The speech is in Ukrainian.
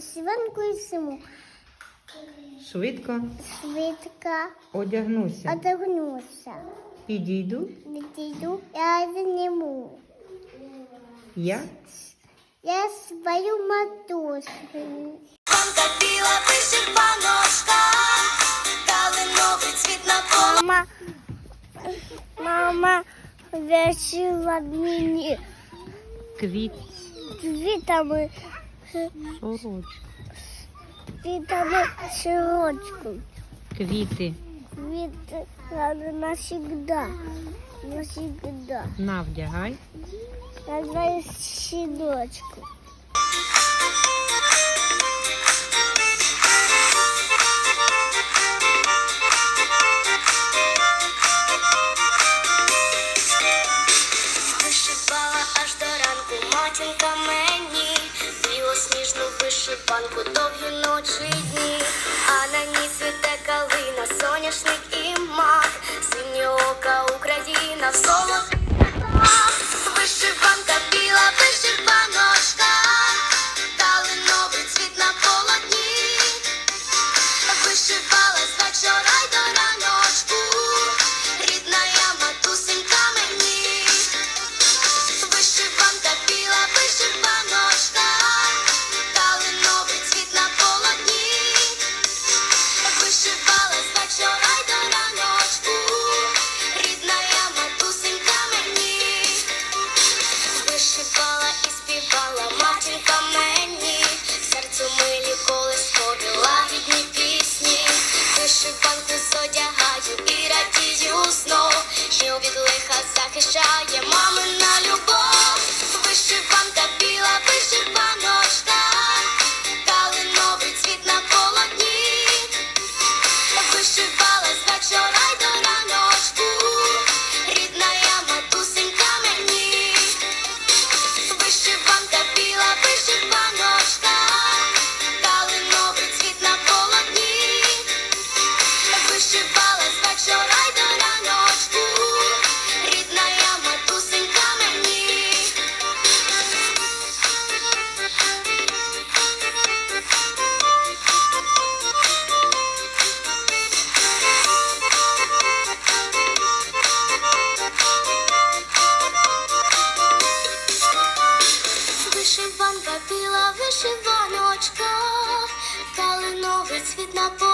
свинку і зиму. Швидко Швидко одягнуся. одягнуся. Підійду. Підійду. я зніму. Я Я свою матусю. Панка біла вишиваночка, калиновий цвіт на. Мама, мама вирішила мені квіт. квітами Сорочка. Квітами сорочку. Квіти. Квіти але навсігда. Навсігда. Навдягай. Навдягай щіночку. ранку, довгі ночі дні. Янка піла вишиваночка, калиновий цвіт на полі.